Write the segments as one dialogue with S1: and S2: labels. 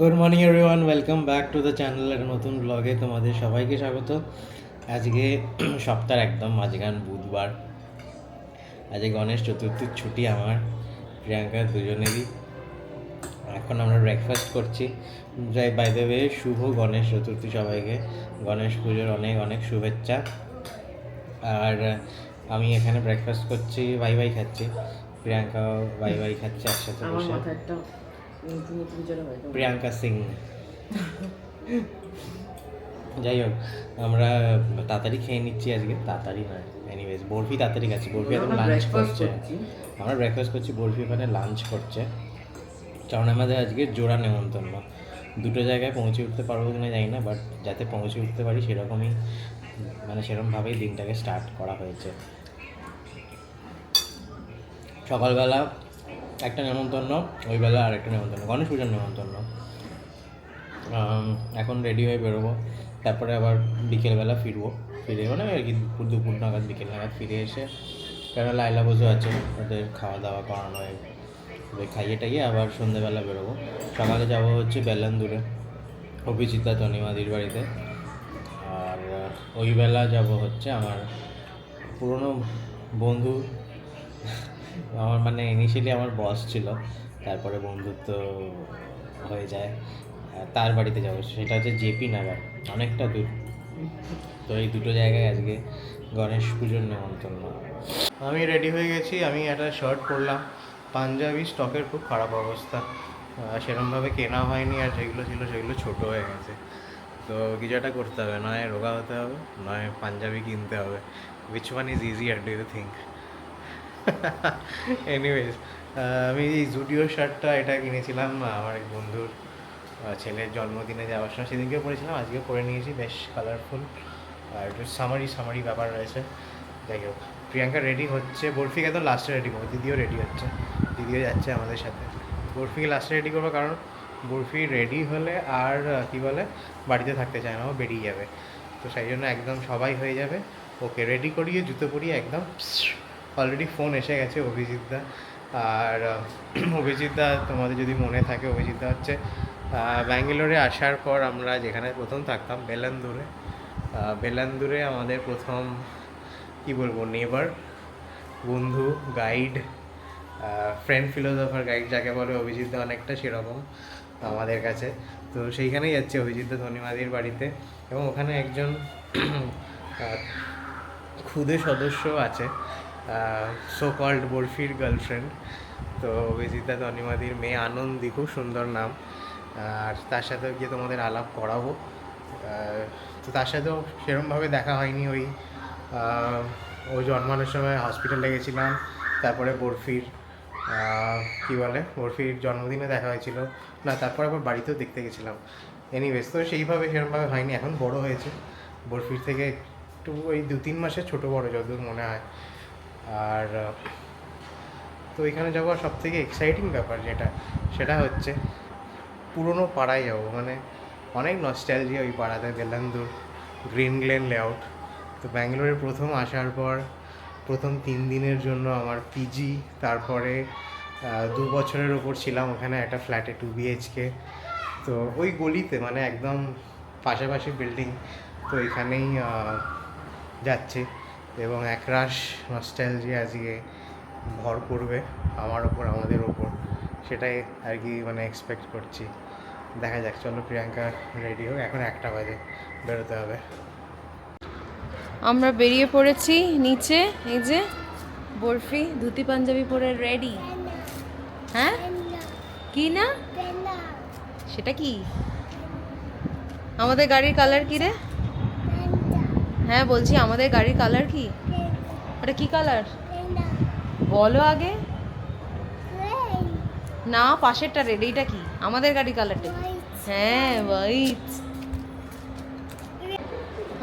S1: Good morning everyone welcome back to the channel একটা নতুন ব্লগে তোমাদের সবাইকে স্বাগত। আজকে সপ্তাহের একদম মাঝখান বুধবার। আজকে গণেশ চতুর্থীর ছুটি আমার প্রিয়াঙ্কা দুজনেরই। এখন আমরা ব্রেকফাস্ট করছি। যাই বাই দ্য ওয়ে শুভ গণেশ চতুর্থী সবাইকে। গণেশ পুজোর অনেক অনেক শুভেচ্ছা। আর আমি এখানে ব্রেকফাস্ট করছি ভাই ভাই খাচ্ছি। প্রিয়াঙ্কাও ভাই ভাই খাচ্ছে একসাথে বসে। প্রিয়াঙ্কা সিং। যাই হোক আমরা তাড়াতাড়ি খেয়ে নিচ্ছি আজকে। তাড়াতাড়ি নয়। এনিওয়েজ বরফি তাড়াতাড়ি খাচ্ছি। বরফি এখন লাঞ্চ করছে। আমরা ব্রেকফাস্ট করছি বরফি ওখানে লাঞ্চ করছে। কারণ আমাদের আজকে জোড়া নেমন্তন্ন। দুটো জায়গায় পৌঁছে উঠতে পারব কিনা জানি না বাট যাতে পৌঁছে উঠতে পারি সেরকমই মানে সেরকমভাবেই দিনটাকে স্টার্ট করা হয়েছে। সকালবেলা একটা নেমন্তন্ন ওই বেলা আর একটা নেমন্তন্ন, গণেশ পুজোর নেমন্তন্ন। এখন রেডি হয়ে বেরোবো, তারপরে আবার বিকেলবেলা ফিরবো। ফিরে মানে আর কি, দুপুর নাগাদ, বিকেল নাগাদ ফিরে এসে কেন লাইলা বসে আছে, ওদের খাওয়া দাওয়া করানো হয়। খাইয়ে টাইয়ে আবার সন্ধেবেলা বেরোবো। সকালে যাব হচ্ছে বেলান্দুরে, অভিজিতা তনিমাদির বাড়িতে। আর ওই বেলা যাব হচ্ছে আমার পুরনো বন্ধু আমার মানে ইনিশিয়ালি আমার বস ছিল তারপরে বন্ধুত্ব হয়ে যায়। তার বাড়িতে যাব সেটা হচ্ছে জেপি নাগার অনেকটা দূর। তো এই দুটো জায়গায় আজকে গণেশ পুজোর নেমন্তন্ন। আমি রেডি হয়ে গেছি আমি একটা শার্ট পরলাম। পাঞ্জাবি স্টকের খুব খারাপ অবস্থা। আহ, সেরমভাবে কেনা হয়নি আর যেগুলো ছিল সেগুলো ছোট হয়ে গেছে। তো কিছু একটা করতে হবে নয় রোগা হতে হবে নয় পাঞ্জাবি কিনতে হবে। উইচ ওয়ান ইজ ইজি আর ডু ইউ থিঙ্ক এনিওয়েজ আমি এই জুডিও শার্টটা এটা কিনেছিলাম আমার এক বন্ধুর ছেলের জন্মদিনে যাওয়ার সময়। সেদিনকে পরেছিলাম, আজকেও পরে নিয়েছি, বেশ কালারফুল আর একটু সামারি সামারি ব্যাপার রয়েছে। যাই হোক, প্রিয়াঙ্কা রেডি হচ্ছে, বরফিকে তো লাস্টে রেডি করব, দিদিও রেডি হচ্ছে, দিদিও যাচ্ছে আমাদের সাথে। বরফিকে লাস্টে রেডি করব কারণ বরফি রেডি হলে আর কী বলে, বাড়িতে থাকতে চায় না, ও বেরিয়ে যাবে। তো সেই জন্য একদম সবাই হয়ে যাবে, ওকে রেডি করিয়ে জুতো পরিয়ে একদম অলরেডি ফোন এসে গেছে অভিজিৎদা আর অভিজিৎদা তোমাদের যদি মনে থাকে অভিজিৎদা হচ্ছে ব্যাঙ্গালোরে আসার পর আমরা যেখানে প্রথম থাকতাম, বেলান্দুরে। বেলান্দুরে আমাদের প্রথম, কি বলব নেবার বন্ধু গাইড ফ্রেন্ড ফিলোসফার গাইড যাকে বলে অভিজিৎদা অনেকটা সেরকম আমাদের কাছে। তো সেইখানেই যাচ্ছে অভিজিৎদা ধনিমাদির বাড়িতে এবং ওখানে একজন খুদে সদস্য আছে। সো কল্ড বরফির গার্লফ্রেন্ড তো অভিজিতা তনিমাদির মেয়ে আনন্দি, খুব সুন্দর নাম। আর তার সাথেও গিয়ে তোমাদের আলাপ করাবো। তো তার সাথেও সেরমভাবে দেখা হয়নি ওই ও জন্মানোর সময় হসপিটালে গেছিলাম, তারপরে বরফির কি বলে, বরফির জন্মদিনে দেখা হয়েছিল। না, তারপর আবার বাড়িতেও দেখতে গেছিলাম। এনিওয়েজ তো সেইভাবে সেরমভাবে হয়নি, এখন বড় হয়েছে। বরফির থেকে একটু ওই দু তিন মাসে ছোটো বড়, যতদূর মনে হয়। আর তো এখানে যাওয়ার সব থেকে এক্সাইটিং ব্যাপার যেটা, সেটা হচ্ছে পুরনো পাড়ায় যাব। মানে অনেক নস্টালজিয়া ওই পাড়াতে বেলান্দুর গ্রিন গ্লেন লেআউট তো ব্যাঙ্গালোরে প্রথম আসার পর, প্রথম তিন দিনের জন্য আমার পিজি তারপরে দু বছরের ওপর ছিলাম ওখানে একটা ফ্ল্যাটে টু বিএইচকে তো ওই গলিতে মানে একদম পাশাপাশি বিল্ডিং তো এখানেই যাচ্ছে। এবং একরাশ নস্টালজি আজকে ভর করবে আমার ওপর আমাদের ওপর। সেটাই আর কি মানে এক্সপেক্ট করছি। দেখা যাক চলো প্রিয়াঙ্কা রেডি হোক। এখন একটা বাজে বেরোতে হবে।
S2: আমরা বেরিয়ে পড়েছি নিচে এই যে বরফি ধুতি পাঞ্জাবি পরে রেডি হ্যাঁ? কি না? সেটা কি? আমাদের গাড়ির কালার কি রে? হ্যাঁ বলছি আমাদের গাড়ির কালার কি? ওটা কি কালার? বলো আগে। না পাশেরটা রেড এইটা কি? আমাদের গাড়ি কালারটা হ্যাঁ হোয়াইট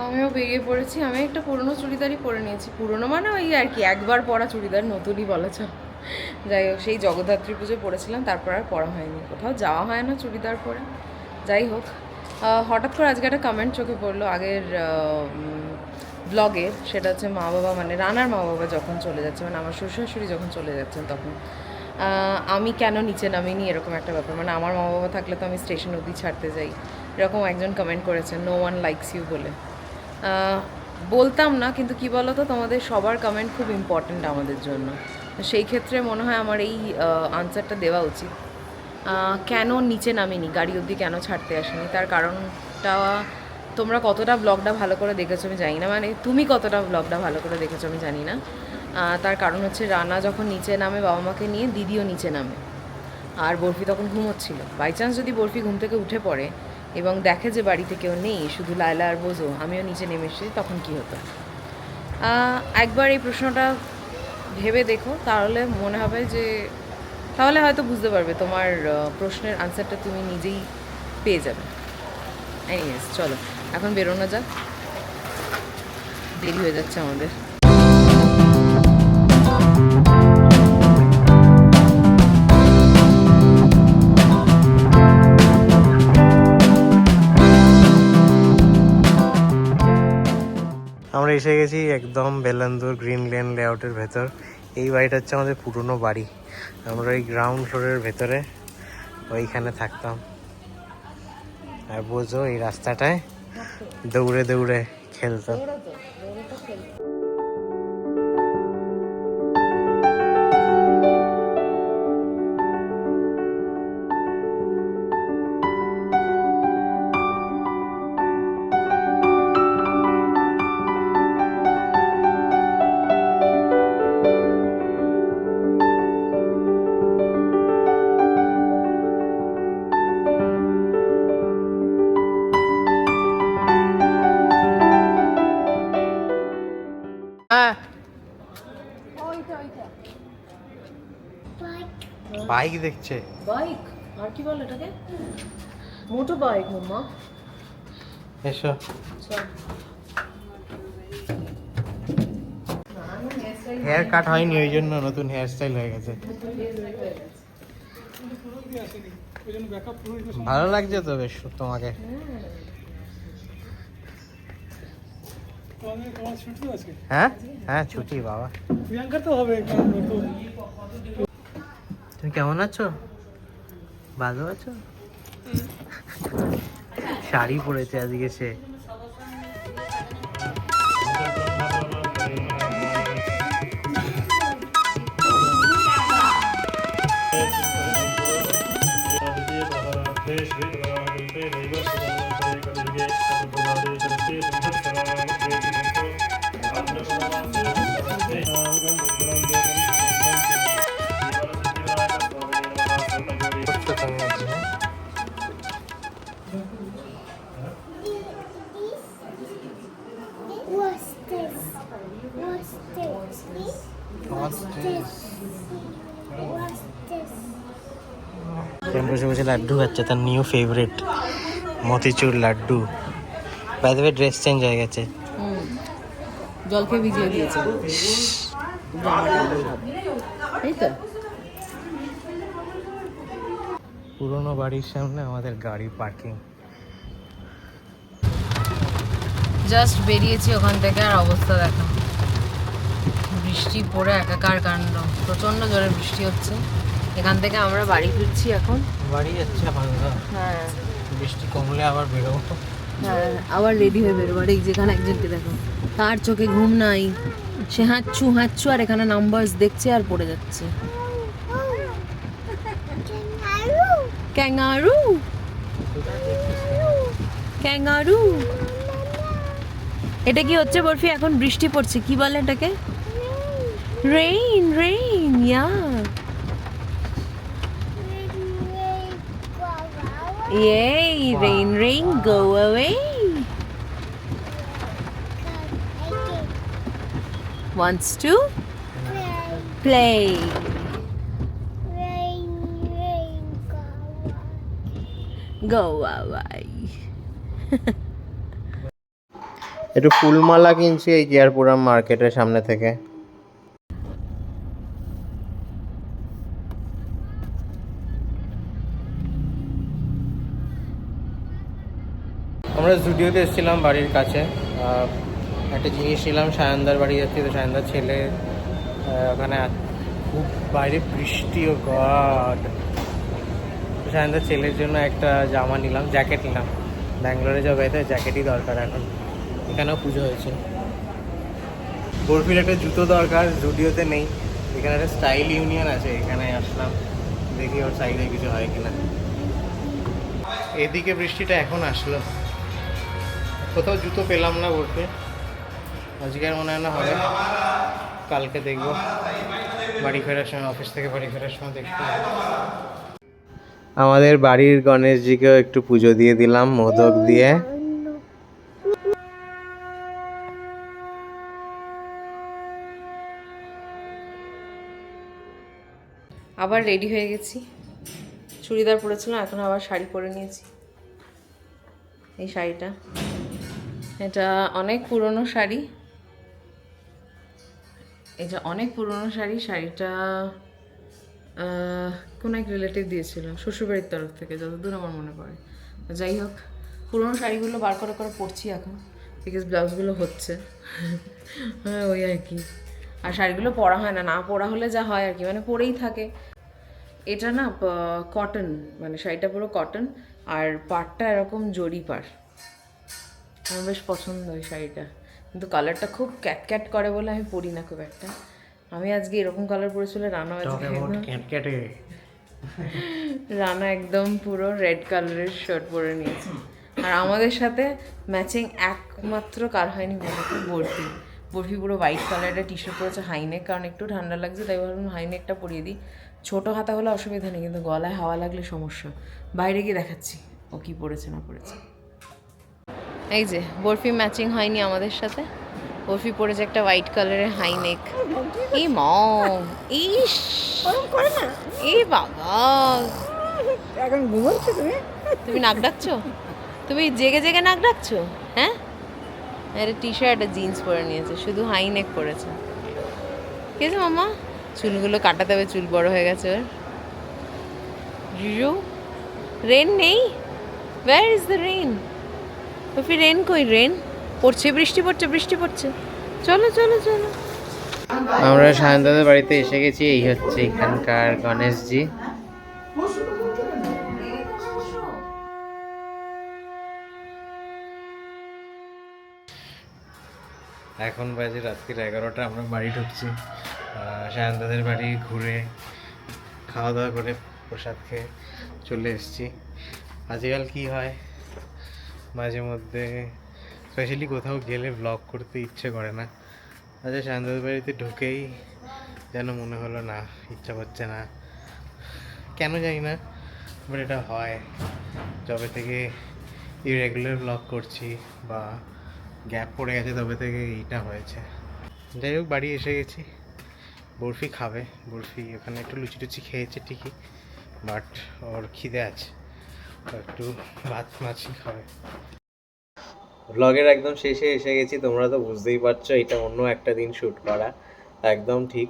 S2: আমিও বেরিয়ে পড়েছি। আমি একটা পুরনো চুড়িদারই পরে নিয়েছি। পুরনো মানে ওই আর কি একবার পরা চুড়িদার নতুনই বলা চল। যাই হোক সেই জগদ্ধাত্রী পুজো পরেছিলাম তারপর আর পরা হয়নি। কোথাও যাওয়া হয় না চুড়িদার পরে। যাই হোক হঠাৎ করে আজকে একটা কমেন্ট চোখে পড়ল। আগের ব্লগের সেটা হচ্ছে মা বাবা মানে রানার মা বাবা যখন চলে যাচ্ছে মানে আমার শ্বশুর শাশুড়ি যখন চলে যাচ্ছেন তখন আমি কেন নিচে নামিনি এরকম একটা ব্যাপার। মানে আমার মা বাবা থাকলে তো আমি স্টেশন অবধি ছাড়তে যাই। এরকম একজন কমেন্ট করেছেন নো ওয়ান লাইকস ইউ বলে। বলতাম না, কিন্তু কি বলো তো তোমাদের সবার কমেন্ট খুব ইম্পর্ট্যান্ট আমাদের জন্য। সেই ক্ষেত্রে মনে হয় আমার এই আনসারটা দেওয়া উচিত। কেন নিচে নামিনি? গাড়ি অবধি কেন ছাড়তে আসেনি? তার কারণটা তোমরা কতটা ব্লগটা ভালো করে দেখেছ আমি জানি না। মানে তুমি কতটা ব্লগটা ভালো করে দেখেছ আমি জানি না। তার কারণ হচ্ছে রানা যখন নিচে নামে বাবা মাকে নিয়ে, দিদিও নিচে নামে। আর বরফি তখন ঘুমোচ্ছিল। বাই চান্স যদি বরফি ঘুম থেকে উঠে পড়ে এবং দেখে যে বাড়িতে কেউ নেই, শুধু লায়লা আর বোঝো, আমিও নিচে নেমে এসেছি, তখন কি হতো? একবার এই প্রশ্নটা ভেবে দেখো, তাহলে মনে হবে যে, তাহলে হয়তো বুঝতে পারবে তোমার প্রশ্নের আনসারটা তুমি নিজেই পেয়ে যাবে। এনিওয়েজ চলো। এখন বেরোনো যাক। দেরি হয়ে যাচ্ছে আমাদের।
S1: আমরা এসে গেছি একদম বেলান্দুর গ্রিন লেন লেআউটের ভেতর। এই বাড়িটা হচ্ছে আমাদের পুরনো বাড়ি। আমরা ওই গ্রাউন্ড ফ্লোরের ভেতরে ওইখানে থাকতাম। আর বোঝো এই রাস্তাটায় দৌড়ে দৌড়ে খেলতো। বাইক দেখছে।
S2: বাইক আর কি বল এটাকে? Motor bike mamma.
S1: এসো। হেয়ার কাট হয়নি ওই জন্য নতুন হেয়ার স্টাইল হয়ে গেছে। ভালো লাগছে তো বেশ তোমাকে। হ্যাঁ? হ্যাঁ ছুটি বাবা।
S3: তো হবে
S1: তুমি কেমন আছো? ভালো আছো? শাড়ি পরেছে আজকে সে। লাড্ডু খাচ্ছে তার new favourite motichoor laddu. By the dress change হয়ে গেছে।
S2: জলকে ভিজিয়ে দিয়েছে। জামাটা এই তো।
S1: পুরোনো বাড়ির সামনে আমাদের গাড়ি পার্কিং
S2: জাস্ট বেরিয়েছি ওখান থেকে আর অবস্থা দেখো। বৃষ্টি পড়ে একাকার কাণ্ড। প্রচণ্ড জোরে বৃষ্টি হচ্ছে। এখান থেকে আমরা বাড়ি ফিরছি এখন।
S1: বাড়ি যাচ্ছে
S2: হ্যাঁ।
S1: বৃষ্টি কমলে আবার বেরোবো।
S2: হ্যাঁ আবার রেডি হয়ে বেরোবো। আর এই যেখানে একজনকে দেখো তার চোখে ঘুম নাই। সে হাঁচু হাঁচু আর এখানে নাম্বারস দেখছে আর পড়ে যাচ্ছে। ক্যাঙ্গারু। ক্যাঙ্গারু। এটা কি হচ্ছে বরফি? এখন বৃষ্টি পড়ছে। কি বলে এটাকে? Rain rain yeah Yay, wow. rain, rain, go away. Wants to play.
S4: Rain, rain,
S2: Go away.
S1: একটু ফুলমালা কিনছি এই জিয়ারপুরাম মার্কেটের সামনে থেকে আমরা স্টুডিওতে এসেছিলাম বাড়ির কাছে। একটা জিনিস নিলাম, সায়নদার বাড়ি যাচ্ছি, তো সায়নদার ছেলে ওখানে খুব বাইরে বৃষ্টি, ও গড। সায়ন্তার ছেলের জন্য একটা জামা নিলাম, জ্যাকেট নিলাম। ব্যাঙ্গালোরে যাবে তো জ্যাকেটই দরকার এখন। এখানেও পুজো হয়েছে। বরফির একটা জুতো দরকার, জুডিওতে নেই। এখানে একটা স্টাইল ইউনিয়ন আছে, এখানে আসলাম। দেখি ওর সাইডে কিছু হয় কিনা। এদিকে বৃষ্টিটা এখন আসলো। কোথাও জুতো পেলাম না বলতে। আজকে আর মনে হয় না হবে। কালকে দেখব। বাড়ি ফেরার সময় অফিস থেকে বাড়ি ফেরার সময় দেখতে আমাদের বাড়ির গণেশজিকেও একটু পুজো দিয়ে দিলাম মোদক দিয়ে।
S2: আবার রেডি হয়ে গেছি। চুড়িদার পরেছিলাম এখন আবার শাড়ি পরে নিয়েছি। এই শাড়িটা। এটা অনেক পুরনো শাড়ি। এটা অনেক পুরনো শাড়ি, শাড়িটা কোন এক রিলেটিভ দিয়েছিল, শ্বশুরবাড়ির তরফ থেকে, যতদূর আমার মনে পড়ে। যাই হোক, পুরনো শাড়িগুলো বার করে করে পরছি এখন বিকজ ব্লাউজগুলো হচ্ছে। হ্যাঁ ওই আর কি। আর শাড়িগুলো পরা হয় না না পরা হলে যা হয় আর কি মানে পরেই থাকে। এটা না কটন মানে শাড়িটা পুরো কটন আর পাড়টা এরকম জরি পাড় আমার বেশ পছন্দ ওই শাড়িটা। কিন্তু কালারটা খুব ক্যাট ক্যাট করে বলে আমি পরি না খুব একটা। আমি আজকে এরকম কালার পরেছিল রানা আজকে
S1: ক্যাটক্যাটে
S2: রানা একদম পুরো রেড কালারের শার্ট পরে নিয়েছে। আর আমাদের সাথে ম্যাচিং একমাত্র কার হয়নি বরফি। বরফি পুরো হোয়াইট কালারের টি শার্ট পরেছে হাইনেক কারণ একটু ঠান্ডা লাগছে তাই ভাবলাম হাইনেকটা পরিয়ে দিই। ছোটো হাতা হলে অসুবিধা নেই কিন্তু গলায় হাওয়া লাগলে সমস্যা। বাইরে গিয়ে দেখাচ্ছি ও কি পরেছে না পরেছে। এই যে বরফি ম্যাচিং হয়নি আমাদের সাথে। বরফি পরেছে একটা হোয়াইট কালারের হাইনেক এই মম ইস। এই বাবা।
S3: এখন ঘুমোচ্ছো তুমি?
S2: তুমি নাক ডাকছো? তুমি জেগে জেগে নাক ডাকছো? হ্যাঁ? একটা টি শার্ট আর জিন্স পরে নিয়েছে শুধু হাই নেক পরেছে। ঠিক আছে মামা চুলগুলো কাটাতে হবে চুল বড় হয়ে গেছে ওর রেন নেই? Where is the rain coffee rain কই রেন পড়ছে বৃষ্টি পড়ছে বৃষ্টি পড়ছে। চলো চলো চলো।
S1: আমরা সায়ন্তাদের বাড়িতে এসে গেছি এই হচ্ছে এখানকার গণেশজি। এখন বাজে রাত্রির এগারোটা আমরা বাড়ি ঢুকছি। সায়ন্তাদের বাড়ি ঘুরে খাওয়া দাওয়া করে প্রসাদ খেয়ে চলে এসেছি। আজকাল কি হয়? মাঝে মধ্যে স্পেশালি কোথাও গেলে ব্লগ করতে ইচ্ছে করে না। আচ্ছা সায়ন্তাদের বাড়িতে ঢুকেই যেন মনে হলো, না, ইচ্ছা করছে না। কেন জানি না বাট এটা হয়। যবে থেকে ইরেগুলার ব্লগ করছি বা গ্যাপ পড়ে গেছে, তবে থেকে এইটা হয়েছে। যাই হোক, বাড়ি এসে গেছি। বরফি খাবে। বরফি ওখানে একটু লুচি টুচি খেয়েছে ঠিকই বাট ওর খিদে আছে। একটু ভাত মাছি খাবে ব্লগের একদম শেষে এসে গেছি, তোমরা তো বুঝতেই পারছ, এটা অন্য একটা দিন শ্যুট করা। একদম ঠিক।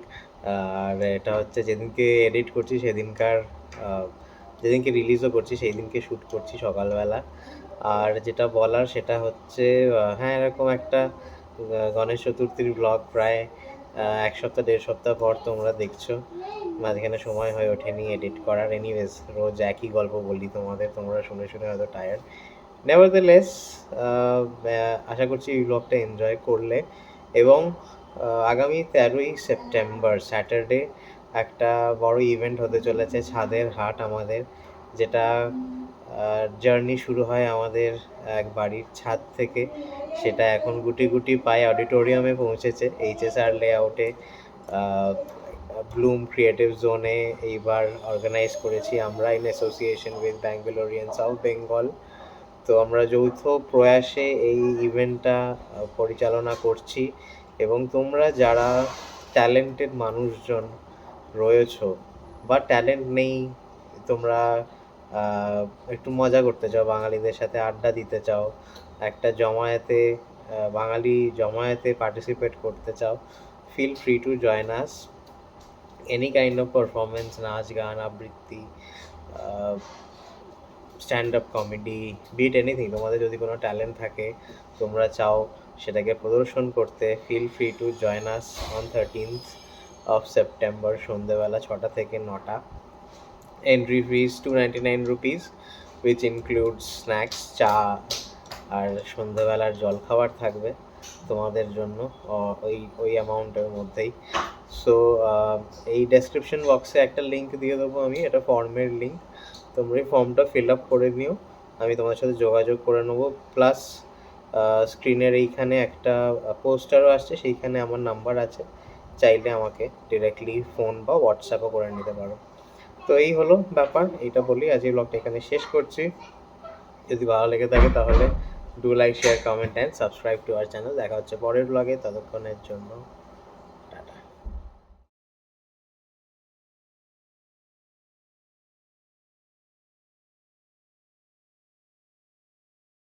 S1: আর এটা হচ্ছে যেদিনকে এডিট করছি, সেদিনকার যেদিনকে রিলিজও করছি সেই দিনকে শ্যুট করছি সকালবেলা। আর যেটা বলার, সেটা হচ্ছে হ্যাঁ এরকম একটা গণেশ চতুর্থীর ব্লগ প্রায় এক সপ্তাহ, দেড় সপ্তাহ পর তোমরা দেখছ। মাঝখানে সময় হয়ে ওঠেনি এডিট করার। এনিওয়েজ রোজ একই গল্প বলি তোমাদের। তোমরা শুনে শুনে হয়তো টায়ার্ড লেস আশা করছি এই ব্লগটা এনজয় করলে। এবং আগামী তেরোই সেপ্টেম্বর স্যাটারডে একটা বড় ইভেন্ট হতে চলেছে ছাদের হাট আমাদের। যেটা জার্নি শুরু হয় আমাদের এক বাড়ির ছাদ থেকে। সেটা এখন গুটি গুটি পায়ে অডিটোরিয়ামে পৌঁছেছে এইচএসআর লেআউটে ব্লুম ক্রিয়েটিভ জোনে এইবার অর্গানাইজ করেছি আমরা in association with Bangalorean south Bengal তো আমরা যৌথ প্রয়াসে এই ইভেন্টটা পরিচালনা করছি এবং তোমরা যারা ট্যালেন্টেড মানুষজন রয়েছো বা ট্যালেন্ট নেই, তোমরা একটু মজা করতে চাও, বাঙালিদের সাথে আড্ডা দিতে চাও, একটা জমায়েতে বাঙালি জমায়েতে পার্টিসিপেট করতে চাও feel free to join us any kind of performance নাচ, গান, আবৃত্তি stand up comedy bit anything তোমাদের যদি কোনো ট্যালেন্ট থাকে, তোমরা চাও সেটাকে প্রদর্শন করতে feel free to join us on thirteenth of September সন্ধেবেলা ছটা থেকে নটা। Entry fees two ninety nine rupees which includes snacks চা আর সন্ধেবেলার জলখাবার থাকবে তোমাদের জন্য ওই ওই অ্যামাউন্টের মধ্যেই। সো এই ডেসক্রিপশন বক্সে একটা লিঙ্ক দিয়ে দেবো আমি, এটা ফর্মের লিঙ্ক তোমরা এই ফর্মটা ফিল আপ করে নিও, আমি তোমাদের সাথে যোগাযোগ করে নেব। প্লাস স্ক্রিনের এইখানে একটা পোস্টারও আসছে, সেইখানে আমার নাম্বার আছে। চাইলে আমাকে ডিরেক্টলি ফোন বা হোয়াটসঅ্যাপও করে নিতে পারো। তো এই হলো ব্যাপার এটা বলি। আজকে ব্লগটা এখানে শেষ করছি। যদি ভালো লেগে থাকে তাহলে do like share comment and subscribe to our channel দেখা হচ্ছে পরের ব্লগে ততক্ষণের জন্য।